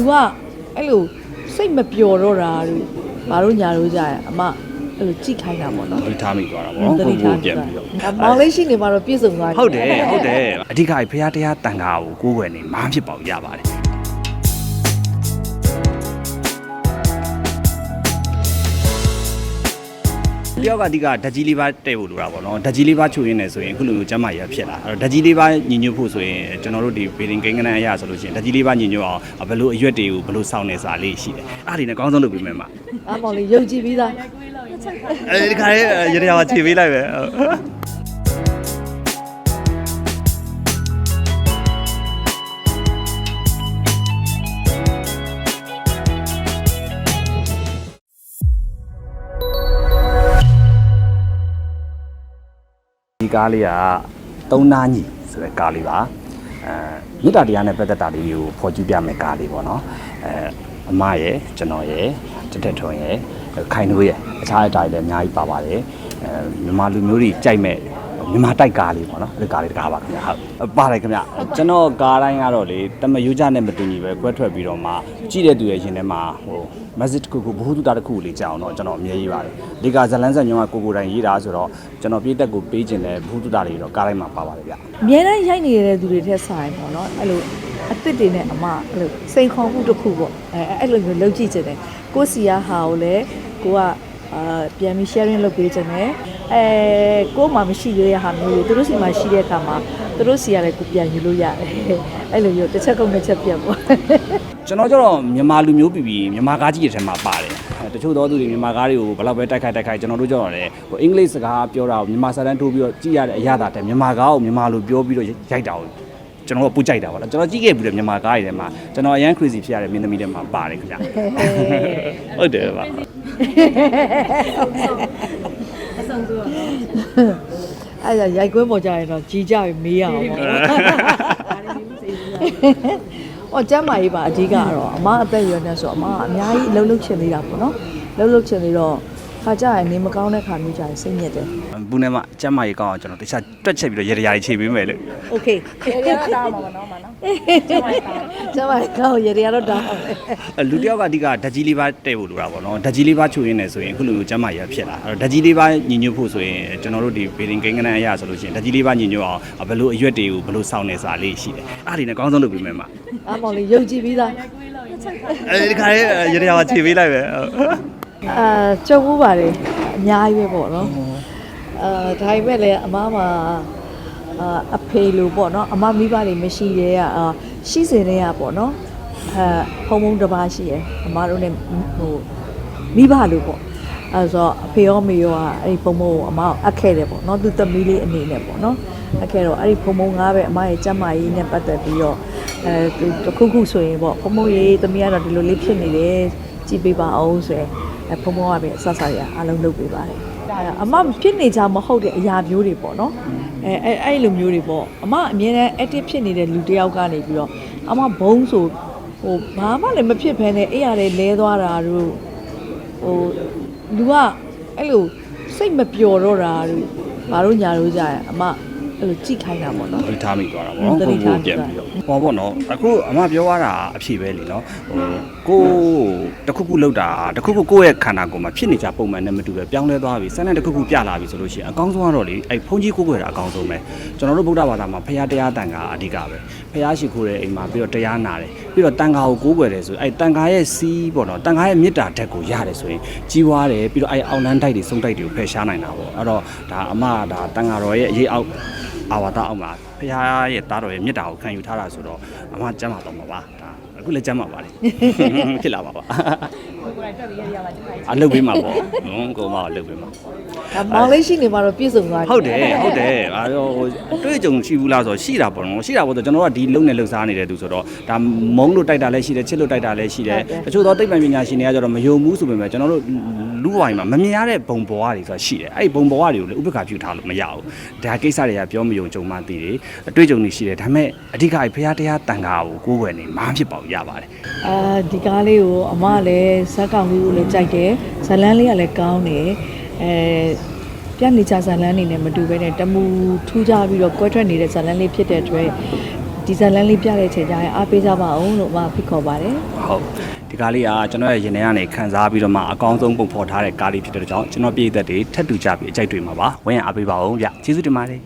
လူကအဲ့လိုစိတ်မပျော်တော့တာတို့ဘာလို့ညာလို့ကြရအမအဲ့လိုကြိတ်ခိုင်းတာပေါ့နော်ဒီထားမိသွားတာပေါ့နော်ကိုကိုပြန်ပြီးတော့မောင်လေးရှိနေမှာတော့ပြည့်စုံသွားပြီဟုတ်တယ်ဟုတ်တယ်အဓိကဖရာတရားတန်ခါကိုကိုးကွယ်နေမှာဖြစ်ပါဘူးရပါတယ် တယောက်ကအဓိကဓာတ်ကြီးလေးပါတဲ့ဖို့လိုတာပေါ့နော်ဓာတ်ကြီးလေးပါချိုရင်းနေဆိုရင်အခုလိုမျိုးကျမ်းမာရဖြစ်လာအဲ့တော့ဓာတ်ကြီးလေးပါညင်ညွတ်ဖို့ဆိုရင်ကျွန်တော်တို့ဒီဘေဒင်ကိန်းကနန်အရာဆိုလို့ရှိရင်ဓာတ်ကြီးလေးပါညင်ညွတ်အောင်ဘယ်လိုအရွက်တွေကိုဘယ်လိုစောင့်နေစားလေးရှိတယ်အဲ့ဒီနဲ့အကောင်းဆုံးလုပ်ပေးမယ်မှာအမောင်လေးယုံကြည်ပြီးသားအဲဒီခါလေးရရပါခြေပေးလိုက်ပဲ ကားလေးကသုံးနာညီဆိုတဲ့ကားလေးပါအဲမေတ္တာတရားနဲ့ပတ်သက်တာလေးကိုဖော်ကျူးပြမယ်ကားလေးပေါ့နော်အဲအမရဲ့ကျွန်တော်ရဲ့တက်တက်ထွန်ရဲ့ခိုင်နိုးရဲ့အခြားအတိုင်းလည်းအများကြီးပါပါတယ်အဲမြန်မာလူမျိုးတွေကြိုက်မဲ့ မြန်မာတိုက်ကားလေးပေါ့နော်အဲ့ဒီကားလေးတကားပါခင်ဗျာဟုတ်ပါတယ်ခင်ဗျကျွန်တော်ကားတိုင်းကတော့လေတမယူကြနဲ့မတူညီပဲကွဲထွက်ပြီးတော့မှကြည့်တဲ့သူရဲ့ရင်ထဲမှာဟို message တစ်ခုခုဘ ഹു တုတာတစ်ခုလေးကြောက်တော့ကျွန်တော်အမြဲရေးပါတယ်ဒီကဇလန်းဆက်ညောင်းကကိုကိုတိုင်ရေးတာဆိုတော့ကျွန်တော်ပြေးတက်ကိုပေးခြင်းတဲ့ဘ ഹു တုတာလေးတော့ကားတိုင်းမှာပါပါတယ်ဗျအများတန်းရိုက်နေတဲ့သူတွေထက်ဆိုင်ပေါ့နော်အဲ့လိုအစ်စ်တွေနဲ့အမအဲ့လိုစိန်ခေါ်မှုတစ်ခုပေါ့အဲအဲ့လိုမျိုးလုပ်ကြည့်ချင်တယ်ကိုစီယာဟာကိုလည်းကိုကအာပြန်ပြီး sharing လုပ်ပေးချင်တယ် အဲကိုမှမရှိရတဲ့ဟာမျိုးတွေသူတို့စီမှာရှိတဲ့အခါမှာသူတို့စီကလည်းကိုပြန်ယူလို့ရတယ်အဲ့လိုမျိုးတစ်ချက်ကုန်တစ်ချက်ပြန်ပေါ့ကျွန်တော်ကျတော့မြန်မာလူမျိုးပြည်ပြည်မြန်မာကားကြီးရဲ့ထဲမှာပါတယ်အဲတချို့သောသူတွေမြန်မာကားတွေကိုဘယ်လောက်ပဲတိုက်ခိုက်တိုက်ခိုက်ကျွန်တော်တို့ကျတော့လည်းဟိုအင်္ဂလိပ်စကားပြောတာကိုမြန်မာစာတန်းထိုးပြီးတော့ကြည့်ရတဲ့အရာတာတဲ့မြန်မာကားကိုမြန်မာလိုပြောပြီးတော့ရိုက်တာကိုကျွန်တော်ကပူကြိုက်တာပါလားကျွန်တော်ကြည့်ခဲ့ပြီးတော့မြန်မာကားတွေထဲမှာကျွန်တော်အရန် crazy ဖြစ်ရတဲ့မင်းသမီးတွေမှာပါတယ်ခင်ဗျဟုတ်တယ်ပါ အဲ့ဒါရိုက်ကွင်းပေါ်ကြရင်တော့ကြီးကြပြီမေးရအောင်ပေါ့။အော်ကျမ်းမာရေးပါအဓိကကတော့အမအသက်အရွယ်နဲ့ဆိုအမကအများကြီးလှုပ်လှုပ်ချင်သေးတာပေါ့နော်။လှုပ်လှုပ်ချင်သေးတော့ ခါကြရင်နေမကောင်းတဲ့ခါမျိုးကြရင်စိတ်ညစ်တယ်ဘူးနဲ့မှအကျမ်းမာရေးကောင်းအောင်ကျွန်တော်တခြားတွက်ချက်ပြီးတော့ရေတရာကြီးချိန်ပေးမယ်လို့။ Okay ။ရေရတော့တောင်းမှာမနော်မနော်။ကျမ်းမာရေးကျမ်းမာရေးကောင်းရေရတော့တောင်းအောင်မယ်အဲလူတစ်ယောက်ကအဓိကဓာတ်ကြီးလေးပါတဲ့ဖို့လိုတာပေါ့နော်ဓာတ်ကြီးလေးပါချိုရင်းနေဆိုရင်အခုလိုမျိုးကျမ်းမာရေးဖြစ်လာအဲ့တော့ဓာတ်ကြီးလေးပါညင်ညွတ်ဖို့ဆိုရင်ကျွန်တော်တို့ဒီဘေဒင်ကိန်းကနန်အရာဆိုလို့ရှိရင်ဓာတ်ကြီးလေးပါညင်ညွတ်အောင်ဘယ်လိုအရွက်တွေကိုဘယ်လိုစောင့်နေစားလေးရှိတယ်အဲ့ဒီနဲ့အကောင်းဆုံးလုပ်ပေးမယ်မှာ။အမောင်လေးယုံကြည်ပြီးသားအဲဒီခါလေးရရပါခြေပေးလိုက်ပဲဟုတ်။ အာကြုံမှုပါတယ်အများကြီးပဲပေါ့နော်။အာဒါပေမဲ့လည်းအမမှာအာအဖေလိုပေါ့နော်အမမိဘတွေမရှိတဲ့ကအာရှိစင်တဲ့ကပေါ့နော်အဲဖုံဖုံတစ်ပါးရှိရယ်အမတို့ ਨੇ ဟိုမိဘလိုပေါ့အဲဆိုတော့အဖေရောမေရောကအဲ့ဒီဖုံဖုံကိုအမကိုအပ်ခဲ့တယ်ပေါ့နော်သူသမီးလေးအနေနဲ့ပေါ့နော်အပ်ခဲ့တော့အဲ့ဒီဖုံဖုံငါးပဲအမရဲ့ကျမ်းမာရေးနဲ့ပတ်သက်ပြီးတော့အဲသူတစ်ခုခုဆိုရင်ပေါ့ဖုံဖုံရေးသမီးကတော့ဒီလိုလေးဖြစ်နေတယ်ကြည့်ပေးပါအောင်ဆိုရင် အဲဖုံဖုံကပဲအဆဆရအားလုံးလုပ်ပေးပါတယ်အဲအမဖြစ်နေကြမဟုတ်တဲ့အရာမျိုးတွေပေါ့နော်အဲအဲအဲ့လိုမျိုးတွေပေါ့အမအမြဲတမ်း active ဖြစ်နေတဲ့လူတစ်ယောက်ကနေပြီးတော့အမဘုံဆိုဟိုဘာမှလည်းမဖြစ်ဘဲနဲ့အဲ့ရတယ်လဲသွားတာတို့ဟိုလူကအဲ့လိုစိတ်မပျော်တော့တာတို့ဘာလို့ညာလို့ကြရအမ အဲ့လိုကြိတ်ခိုင်းတာပေါ့နော် ဒီထားမိသွားတာပေါ့နော်သတိကိုထားကိုမိပြန်သွားပြီးတော့ဟောပေါ့နော်အခုအမပြောရတာအဖြစ်ပဲလीနော်ဟိုကိုတခုခုလောက်တာတခုခုကိုယ့်ရဲ့ခန္ဓာကိုယ်မှာဖြစ်နေကြပုံမှန်နဲ့မတူပဲပြောင်းလဲသွားပြီစမ်းတဲ့တခုခုပြလာပြီဆိုလို့ရှိရင်အကောင်းဆုံးကတော့လေအဲ့ဖုန်ကြီးကိုကိုယ်တာအကောင်းဆုံးပဲကျွန်တော်တို့ဗုဒ္ဓဘာသာမှာဖရာတရားတန်ခါအဓိကပဲဖရာရှိခိုးတဲ့အိမ်မှာပြီးတော့တရားနာတယ်ပြီးတော့တန်ခါကိုကိုးကွယ်တယ်ဆိုအဲ့တန်ခါရဲ့စီးပေါ့နော်တန်ခါရဲ့မေတ္တာဓာတ်ကိုရတယ်ဆိုရင်ကြီးွားတယ်ပြီးတော့အဲ့အောင်လန်းတိုက်တွေစုံတိုက်တွေကိုဖယ်ရှားနိုင်တာပေါ့အဲ့တော့ဒါအမဒါတန်ခါတော်ရဲ့အရေးအောက် အာဝါဒအောက်မှာဖခင်ရဲ့တားတော်ရဲ့မေတ္တာကိုခံယူထားတာဆိုတော့အမှကျမ်းပါတော့မှာပါဒါအခုလည်းကျမ်းပါပါလေဖြစ်လာပါပါအလုပ်ပေးမှာပေါ့ဟုတ်ကောမအလုပ်ပေးမှာဒါမောင်လေးရှိနေမှာတော့ပြည့်စုံသွားပြီဟုတ်တယ်ဟုတ်တယ်အဲတော့ဟိုအတွေ့အကြုံရှိဘူးလားဆိုတော့ရှိတာပေါ့နော်ရှိတာပေါ့ဆိုကျွန်တော်ကဒီလုံနဲ့လှုပ်ရှားနေတဲ့သူဆိုတော့ဒါမုံလို့တိုက်တာလည်းရှိတယ်ချစ်လို့တိုက်တာလည်းရှိတယ်တချို့သောသိပ္ပံပညာရှင်တွေကကျတော့မယုံဘူးဆိုပေမဲ့ကျွန်တော်တို့ လူဝိုင်းမှာမမြင်ရတဲ့ဘုံဘဝတွေဆိုတာရှိတယ်အဲ့ဒီဘုံဘဝတွေကိုလည်းဥပက္ခပြုထားလို့မရဘူးဒါကိစ္စတွေကပြောမယုံကြုံမှသိတယ်အတွေ့အကြုံတွေရှိတယ်ဒါပေမဲ့အဓိကဖရာတရားတန်ခါကိုကိုးကွယ်နေမှာဖြစ်ပါဘူးရပါတယ်အာဒီကားလေးကိုအမကလည်းဇက်ကောင်လေးကိုလည်းကြိုက်တယ်ဇလန်းလေးကလည်းကောင်းတယ်အဲပြနေချဇလန်းနေနဲ့မတူဘဲနဲ့တမူထူးကြပြီးတော့ကွဲထွက်နေတဲ့ဇလန်းလေးဖြစ်တဲ့အတွက်ဒီဒီဇိုင်းလန်းလေးပြတဲ့အချိန်ကျရင်အားပေးကြပါအောင်လို့အမဖိတ်ခေါ်ပါတယ်ဟုတ်ဒီ ကားလေးကကျွန်တော်ရဲ့ရင်ထဲကနေခံစားပြီးတော့မှအကောင်းဆုံးပုံဖော်ထားတဲ့ကားလေးဖြစ်တဲ့ကြောင့်ကျွန်တော်ပြည်သက်တွေထက်တူကြပြီးအကြိုက်တွေမှာပါဝင်းရအားပေးပါအောင်ဗျကျေးဇူးတင်ပါတယ်